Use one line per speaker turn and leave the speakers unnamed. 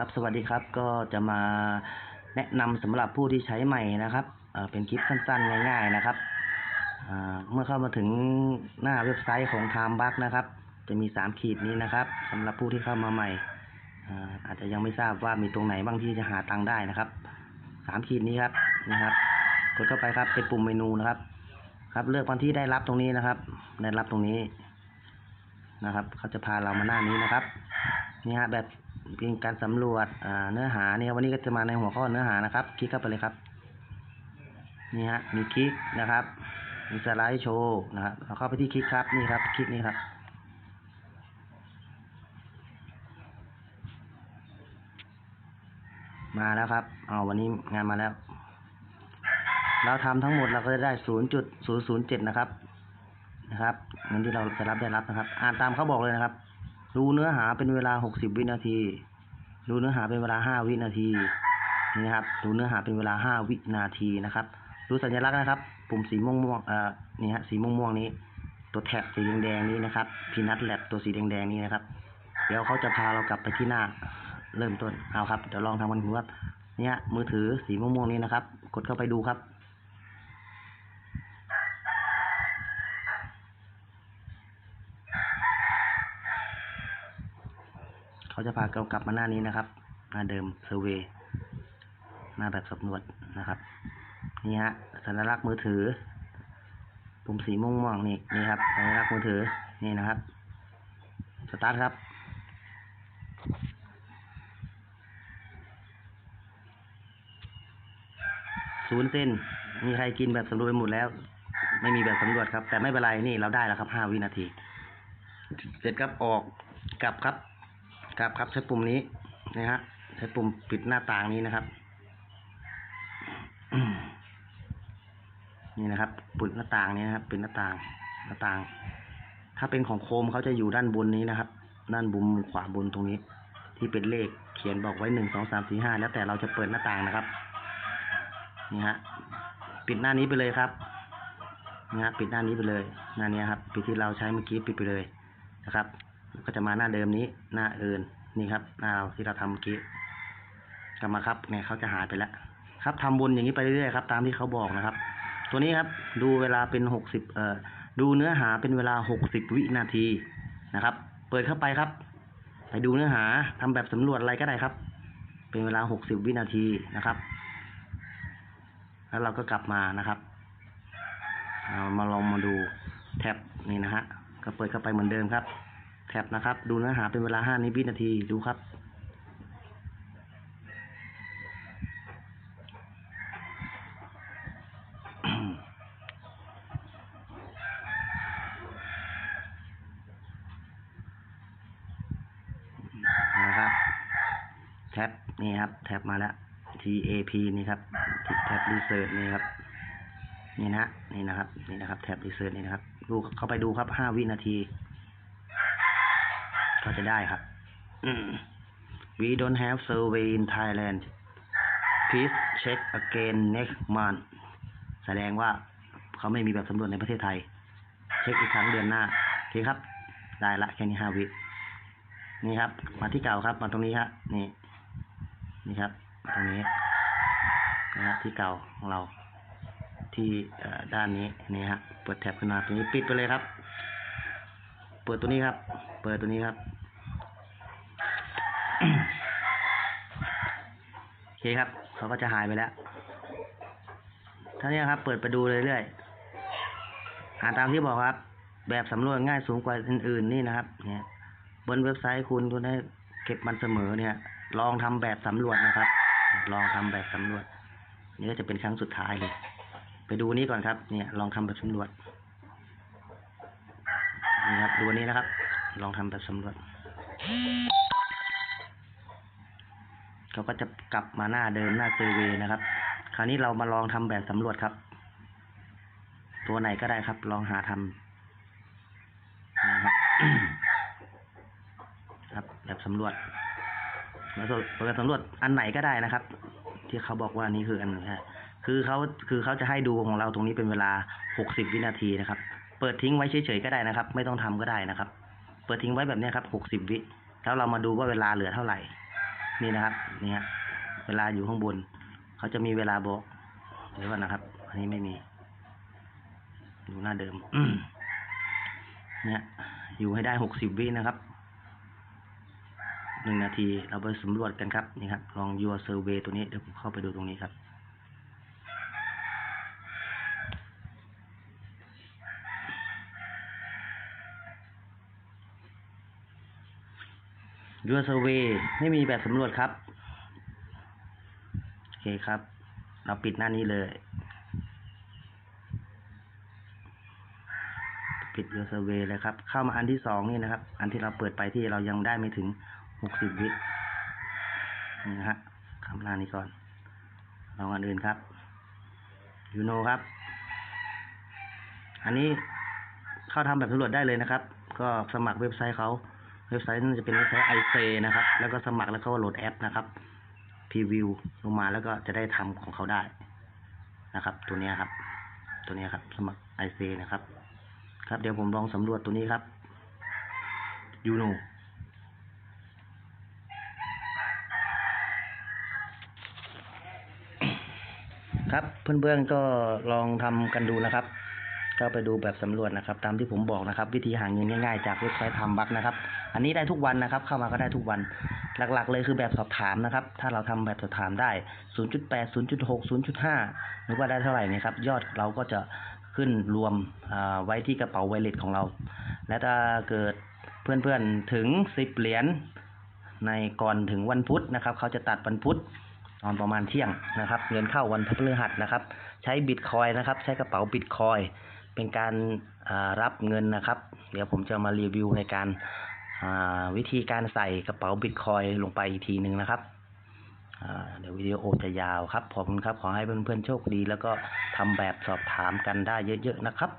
ครับสวัสดีครับก็จะมาแนะนำสำหรับผู้ที่ใช้ใหม่นะครับเป็นคลิปสั้นๆ ง่าย ๆนะครับเมื่อเข้ามาถึงหน้าเว็บไซต์ของ Time b u g นะครับ จะมีสามขีดนี้นะครับสำหรับผู้ที่เข้ามาใหม่อาจจะยังไม่ทราบว่ามีตรงไหนบ้างที่จะหาตังค์ได้นะครับสามขีดนี้ครับนะครับกดเข้าไปครับเป็นปุ่มเมนูนะครับ ครับเลือกวันที่ได้รับตรงนี้นะครับ ได้รับตรงนี้นะครับ เขาจะพาเรามาหน้านี้นะครับนี่ฮะแบบ เป็นการสำรวจเนื้อหาเนี่ยวันนี้ก็จะมาในหัวข้อเนื้อหานะครับ คลิกเข้าไปเลยครับ นี่ฮะมีคลิกนะครับ มีสไลด์โชว์นะครับเราเข้าไปที่คลิกครับนี่ครับคลิกนี้ครับมาแล้วครับเอาวันนี้งานมาแล้ว เราทำทั้งหมดเราก็จะได้0.007นะครับ นะครับเงินที่เราจะรับได้รับนะครับ อ่านตามเขาบอกเลยนะครับ ดูเนื้อหาเป็นเวลา 60 วินาที ดูเนื้อหาเป็นเวลา 5 วินาทีนี่นะครับ ดูเนื้อหาเป็นเวลา 5 วินาทีนะครับ ดูสัญลักษณ์นะครับ ปุ่มสีม่วงม่วงเอ่อนี่ฮะ สีม่วงม่วงนี้ ตัวแท็บสีแดงๆนี้นะครับ พีนัทแลบตัวสีแดงๆนี้นะครับ เดี๋ยวเขาจะพาเรากลับไปที่หน้า เริ่มต้น เอาครับ เดี๋ยวลองทำกันดูครับเนี่ยมือถือสีม่วงๆนี้นะครับ กดเข้าไปดูครับ เขาจะพาเรากลับมาหน้านี้นะครับ หน้าเดิมเซอร์เวยหน้าแบบสำรวจนะครับ นี่ฮะสัญลักษณ์มือถือ ปุ่มสีม่วงๆนี่นี่ครับสัญลักษณ์มือถือนี่นะครับสตาร์ทครับศูนย์เส้น มีใครกินแบบสำรวจไปหมดแล้ว ไม่มีแบบสำรวจครับ แต่ไม่เป็นไร นี่เราได้แล้วครับห้าวินาที เสร็จครับออกกลับครับ กลับครับใช้ปุ่มนี้นะฮะใช้ปุ่มปิดหน้าต่างนี้นะครับ นี่นะครับปิดหน้าต่างนี้นะครับปิดหน้าต่างหน้าต่าง ถ้าเป็นของโคมเขาจะอยู่ด้านบนนี้นะครับ ด้านบุมขวาบนตรงนี้ ที่เป็นเลขเขียนบอกไว้หนึ่งสองสามสี่ห้าแล้วแต่เราจะเปิดหน้าต่างนะครับ นี่ฮะปิดหน้านี้ไปเลยครับนี่ฮะปิดหน้านี้ไปเลยหน้านี้ครับปิดที่เราใช้เมื่อกี้ปิดไปเลยนะครับ ก็จะมาหน้าเดิมนี้หน้าเอินนี่ครับ หน้าเราที่เราทำเมื่อกี้กลับมาครับเนี่ยเขาจะหายไปแล้วครับทำวนอย่างนี้ไปเรื่อยๆครับตามที่เขาบอกนะครับ ตัวนี้ครับดูเวลาเป็นหกสิบเอ่อดูเนื้อหาเป็นเวลาหกสิบวินาทีนะครับ เปิดเข้าไปครับ ไปดูเนื้อหาทำแบบสำรวจอะไรก็ได้ครับ เป็นเวลาหกสิบวินาทีนะครับ แล้วเราก็กลับมานะครับเอามาลองมาดูแท็บนี่นะฮะก็เปิดเข้าไปเหมือนเดิมครับ แท็บนะครับ ดูเนื้อหาเป็นเวลาห้านิวินาที ดูครับ นะครับ แท็บนี่ครับ แท็บมาแล้ว TAP นี่ครับ แท็บ Research นี่ครับ นี่นะ นี่นะครับ นี่นะครับ แท็บ Research นี่นะครับ ดูเข้าไปดูครับห้าวินาที ก็จะได้ครับ อืม We don't have survey in Thailand please check again next month แสดงว่าเขาไม่มีแบบสำรวจในประเทศไทย เช็คอีกครั้งเดือนหน้าโอเคครับ ได้ละแค่นี้ห้าวิ นี่ครับ มาที่เก่าครับ มาตรงนี้ครับนี่ นี่ครับมาตรงนี้นะฮะที่เก่าของเรา ที่เอ่อด้านนี้นี่ฮะ เปิดแท็บขึ้นมาตรงนี้ปิดไปเลยครับ เปิดตัวนี้ครับ เปิดตัวนี้ครับ โอ เคครับเขาก็จะหายไปแล้วท่านี้ครับ เปิดไปดูเรื่อยๆอาตามที่บอกครับ แบบสำรวจง่ายสูงกว่าอื่น ๆ นี่นะครับ เนี่ย บนเว็บไซต์คุณคุณได้เก็บมันเสมอเนี่ย ลองทำแบบสำรวจนะครับ ลองทำแบบสำรวจ นี่ก็จะเป็นครั้งสุดท้ายเลย ไปดูนี้ก่อนครับ เนี่ย ลองทำแบบสำรวจนี่ครับดูนนี้นะครับ ลองทำแบบสำรวจ เขาก็จะกลับมาหน้าเดิมหน้าเซอร์เวยนะครับ คราวนี้เรามาลองทำแบบสำรวจครับ ตัวไหนก็ได้ครับ ลองหาทำนะครับครับแบบสำรวจแล้วแบบสำรวจอันไหนก็ได้นะครับ ที่เขาบอกว่านี่คืออันหนฮะคือเขาคือเขาจะให้ดูของเราตรงนี้เป็นเวลา 60 วินาทีนะครับ เปิดทิ้งไว้เฉยๆก็ได้นะครับ ไม่ต้องทำก็ได้นะครับ เปิดทิ้งไว้แบบนี้ครับ 60 วิ แล้วเรามาดูว่าเวลาเหลือเท่าไหร่ นี่นะครับนี่ฮะเวลาอยู่ข้างบน เขาจะมีเวลาบอกเดี๋ยวก่อนนะครับ อันนี้ไม่มีดูหน้าเดิมเนี่ยอยู่ให้ได้หกสิบวินะครับหนึ่งนาทีเราไปสำรวจกันครับนี่ครับลองยัวเซอร์เวตัวนี้เดี๋ยวผมเข้าไปดูตรงนี้ครับ your survey ไม่มีแบบสำรวจครับ โอเคครับ เราปิดหน้านี้เลย ปิด your survey เลยครับ เข้ามาอันที่สองนี่นะครับ อันที่เราเปิดไปที่เรายังได้ไม่ถึงหกสิบวินี่นะฮะคำลานี้ก่อน ลองอันอื่นครับยูโนครับ อันนี้เข้าทำแบบสำรวจได้เลยนะครับ ก็สมัครเว็บไซต์เขา เว็บไซต์นั้นจะเป็นเว็บไซต์ไอเซนะครับ แล้วก็สมัครแล้วก็โหลดแอปนะครับพรีวิวลงมาแล้วก็จะได้ทำของเขาได้นะครับ ตัวนี้ครับ ตัวนี้ครับ สมัครไอเซนะครับ ครับเดี๋ยวผมลองสำรวจตัวนี้ครับยูโนครับเพื่อนๆก็ลองทำกันดูนะครับ ก็ไปดูแบบสำรวจนะครับ ตามที่ผมบอกนะครับ วิธีหาเงินง่ายๆจากเว็บไซต์ทำบักนะครับ อันนี้ได้ทุกวันนะครับ เข้ามาก็ได้ทุกวัน หลักๆ เลยคือแบบสอบถามนะครับ ถ้าเราทำแบบสอบถามได้ 0.8 0.6 0.5 หรือว่าได้เท่าไหร่นะครับ ยอดเราก็จะขึ้นรวมไว้ที่กระเป๋าไวเลตของเรา และถ้าเกิดเพื่อนๆถึง 10 เหรียญในก่อนถึงวันพุธนะครับ เขาจะตัดวันพุธตอนประมาณเที่ยงนะครับ เงินเข้าวันพฤหัสนะครับ ใช้บิตคอยนะครับ ใช้กระเป๋าบิตคอย เป็นการารับเงินนะครับ เดี๋ยวผมจะมารีวิวในการาวิธีการใส่กระเป๋าบิตคอยลงไปอีกทีหนึ่งนะครับเดี๋ยววิดีโอจะยาวครับ ขอบคุณครับ ขอให้เพื่อนๆโชคดี แล้วก็ทำแบบสอบถามกันได้เยอะๆนะครับ